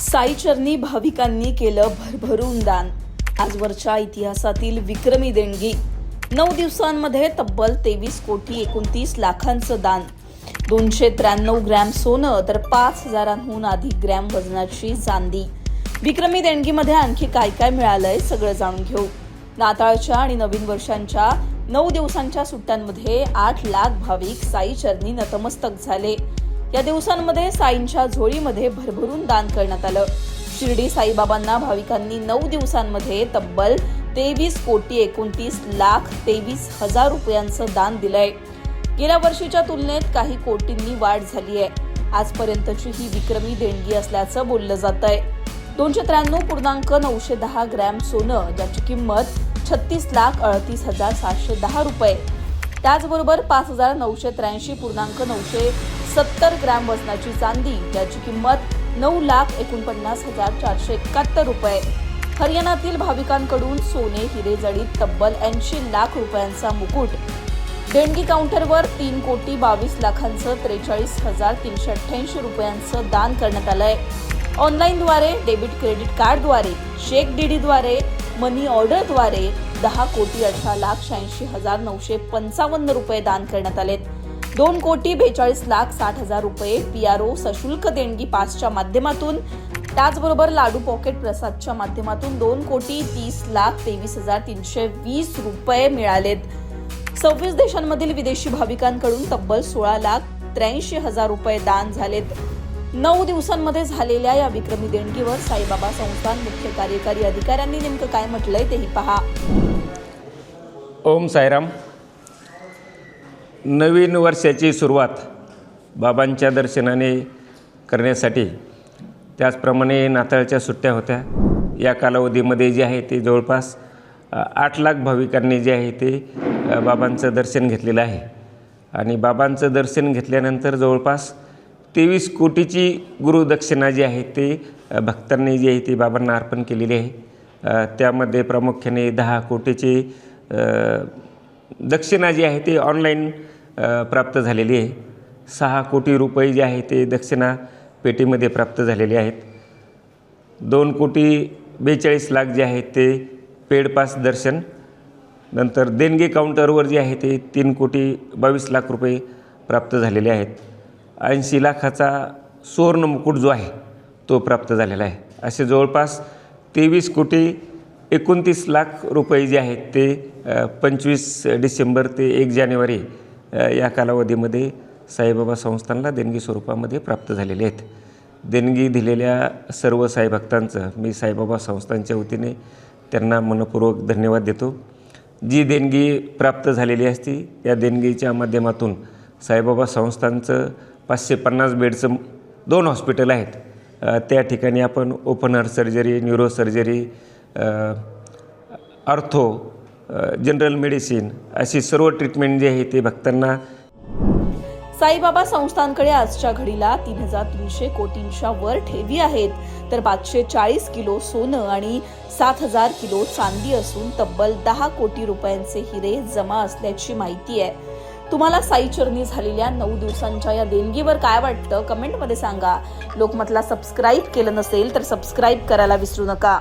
साईचरणी भाविकांनी केलं भरभरून दान. आजवरच्या इतिहासातील विक्रमी देणगी. नऊ दिवसांमध्ये तब्बल तेवीस कोटी एकोणतीस लाखांचं दान. दोनशे त्र्याण्णव ग्रॅम सोनं तर पाच हजारांहून अधिक ग्रॅम वजनाची चांदी. विक्रमी देणगीमध्ये आणखी काय काय मिळालंय सगळं जाणून घेऊ. नाताळच्या आणि नवीन वर्षांच्या नऊ दिवसांच्या सुट्ट्यांमध्ये आठ लाख भाविक साई चरणी नतमस्तक झाले. या दिवसांमध्ये साईंच्या झोळीमध्ये भरभरून दान करण्यात आलं. शिर्डी साईबाबांना भाविकांनी नऊ दिवसांमध्ये तब्बल तेवीस कोटी एकोणतीस लाख तेवीस हजार रुपयांचं दान दिलंय. गेल्या वर्षीच्या तुलनेत काही कोटींनी वाढ झाली आहे आजपर्यंतची ही विक्रमी देणगी असल्याचं बोललं जात आहे दोनशे त्र्याण्णव पूर्णांक नऊशे दहा ग्रॅम सोनं ज्याची किंमत छत्तीस लाख अडतीस हजार सातशे दहा रुपये. त्याचबरोबर पाच हजार नऊशे त्र्याऐंशी पूर्णांक नऊशे सत्तर ग्रॅम वजनाची चांदी ज्याची किंमत नऊ लाख एकोणपन्नास हजार चारशे एकाहत्तर रुपये. हरियाणातील भाविकांकडून सोने हिरे जडीत तब्बल ऐंशी लाख रुपयांचा मुकुट. देणगी काउंटरवर तीन कोटी बावीस लाखांचं त्रेचाळीस हजार तीनशे अठ्ठ्याऐंशी रुपयांचं दान करण्यात आलंय. ऑनलाईनद्वारे डेबिट क्रेडिट कार्डद्वारे चेक डीडीद्वारे मनी ऑर्डरद्वारे दहा कोटी अठरा लाख शहाऐंशी हजार नऊशे पंचावन्न रुपये दान करण्यात आलेत. दोन कोटी बेचाळीस लाख साठ हजार रुपये पी आर ओ सशुल्क देणगी पासच्या माध्यमातून त्याचबरोबर लाडू पॉकेट प्रसादच्या माध्यमातून दोन कोटी तीस लाख तेवीस हजार तीनशे वीस रुपये मिळालेत. सव्वीस देशांमधील विदेशी भाविकांकडून तब्बल सोळा लाख त्र्याऐंशी हजार रुपये दान झालेत. नऊ दिवसांमध्ये झालेल्या या विक्रमी देणगीवर साईबाबा संस्थान मुख्य कार्यकारी अधिकाऱ्यांनी नेमकं काय म्हटलंय तेही पहा. ओम साईराम. नवीन वर्षाची सुरुवात बाबांच्या दर्शनाने करण्यासाठी. त्याचप्रमाणे नाताळच्या सुट्ट्या होत्या. या कालावधीमध्ये जे आहे ते जवळपास आठ लाख भाविकांनी जे आहे ते बाबांचं दर्शन घेतलेलं आहे. आणि बाबांचं दर्शन घेतल्यानंतर जवळपास तेवीस कोटीची गुरुदक्षिणा जी आहे ते भक्तांनी जी आहे ती बाबांना अर्पण केलेली आहे. त्यामध्ये प्रामुख्याने दहा कोटीचे दक्षिणा जी आहे ती ऑनलाईन प्राप्त झालेली आहे. सहा कोटी रुपये जे आहे ते दक्षिणा पेटीमध्ये प्राप्त झालेले आहेत. दोन कोटी बेचाळीस लाख जे आहेत ते पेड पास दर्शन. नंतर देणगी काउंटरवर जे आहे ते तीन कोटी बावीस लाख रुपये प्राप्त झालेले आहेत. ऐंशी लाखाचा सुवर्ण मुकुट जो आहे तो प्राप्त झालेला आहे. असे जवळपास तेवीस कोटी एकोणतीस लाख रुपये जे आहेत ते पंचवीस डिसेंबर ते एक जानेवारी या कालावधीमध्ये साईबाबा संस्थानला देणगी स्वरूपामध्ये प्राप्त झालेले आहेत. देणगी दिलेल्या सर्व साईभक्तांचं मी साईबाबा संस्थांच्या वतीने त्यांना मनपूर्वक धन्यवाद देतो. जी देणगी प्राप्त झालेली असती या देणगीच्या माध्यमातून साईबाबा संस्थांचं पाचशे पन्नास बेडचं दोन हॉस्पिटल आहेत. त्या ठिकाणी आपण open heart surgery neuro surgery ortho general medicine अशी सर्व ट्रीटमेंट जी आहे ते भक्तांना साईबाबा संस्थांकडे आजच्या घडीला तीन हजार तीनशे कोटींच्या वर ठेवी आहेत. तर पाचशे चाळीस किलो सोनं आणि सात हजार किलो चांदी असून तब्बल दहा कोटी रुपयांचे हिरे जमा असल्याची माहिती आहे. तुम्हाला साई चरणी झालेल्या नऊ दिवसांच्या या देणगीवर काय वाटतं? कमेंटमध्ये सांगा. लोकमतला सबस्क्राईब केलं नसेल तर सबस्क्राईब करायला विसरू नका.